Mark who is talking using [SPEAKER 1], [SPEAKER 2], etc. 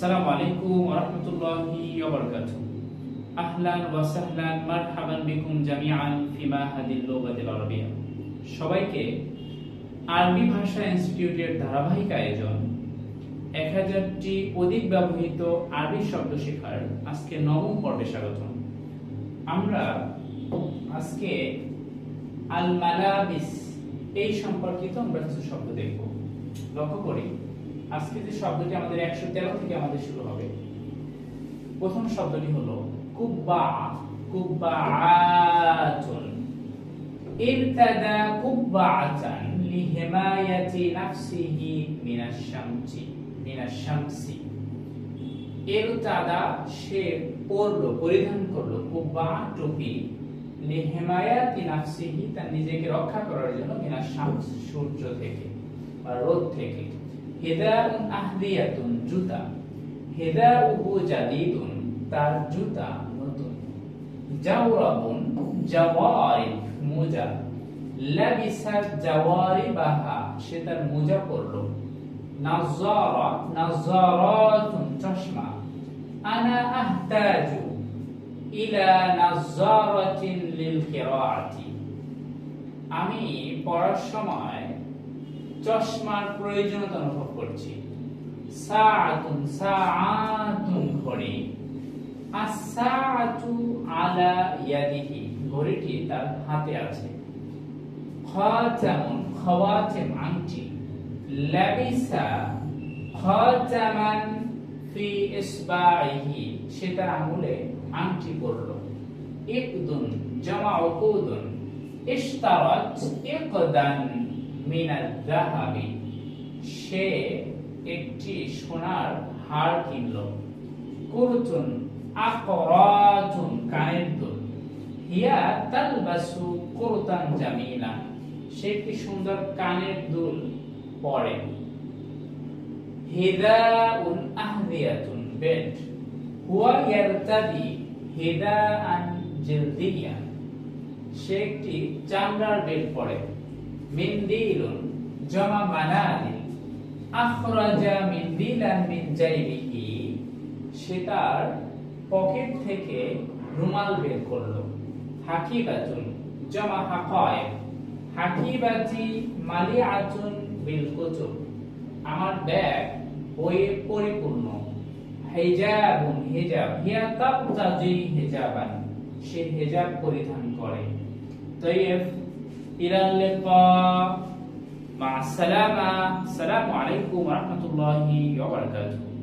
[SPEAKER 1] সালাম আলাইকুম রহমতুল্লাহি ওয়াবারাকাতু আহলান ওয়া সাহলান মারহাবান বিকুম জামিআন ফিমা হাদিল লুগাতিল আরবিয়া সবাইকে আরবি ভাষা ইনস্টিটিউটের ধারাবাহিক আয়োজন, এক হাজারটি অধিক ব্যবহৃত আরবি শব্দ শেখার আজকে নবম পর্বে স্বাগত আমরা আজকে আল মালাবিস এই সম্পর্কিত আমরা কিছু শব্দ দেখব। লক্ষ্য করি আজকে যে শব্দটি আমাদের একশো তেরো থেকে আমাদের শুরু হবে, প্রথম শব্দটি হলো কুব্বা সে পরলো পরিধান করল কুব্বা টুপি লিহিমায়াতি নাফসিহি, তার নিজেকে রক্ষা করার জন্য মিনাশ সূর্য থেকে বা রোদ থেকে। হেদাউন আহদিয়াতুন, জুতা। হেদাউহু জাদিদুন, তার জুতা নতুন। জাওরাবুন জাওয়ারিব মোজা। লাবিসা জাওয়ারিবাহা, সে তার মোজা পরলো। নাজারা নাজারাতুন চশমা। আনা আহতাজু ইলা নাজারাতিন লিল কিরাআতি। আমি পড়ার সময় চশমার প্রয়োজনীয়তা অনুভব করছি। সাআতুন সাআতুন ঘড়ি। আস-সাআতু আলা ইয়াদিহি, ঘড়িটি তার হাতে আছে। খাতামুন, খাওয়াতিম আংটি লাবিসা খাতামান ফি সে তার আঙুলে আংটি পরলো। ইকদুন জামা উকুদুন। ইশতারাত ইকদান। মিনাল যাহাবি, সে একটি সোনার হার কিনলো। কুরতুন আকরাতুন কানের হিয়া তালবাসু কুরতান জামিলা, সে একটি সুন্দর কানের দুল পরে। হিদাউন আহদিয়াতুন বেড হুয়া ইয়ারতাদি হিদাআন জিলদিয়া, সে একটি চামড়ার বেড পরে। মিন্দিলুন জমা মানাদিল আখরাজা মিন্দিলান মিন জাইবিহি, সে পকেট থেকে রুমাল বের করল। হাকিবাতুন জমা হাকায় হাকিবাতি মালিআতুন বিল কুতুব, আমার ব্যাগ বইয়ে পরিপূর্ণ। হিজাবুন হিজাব, হিয়া তাবতাজি হিজাবান, সে হেজাব পরিধান করে। তৈয়ব إلى اللقاء. مع السلامة. السلام عليكم ورحمة الله وبركاته.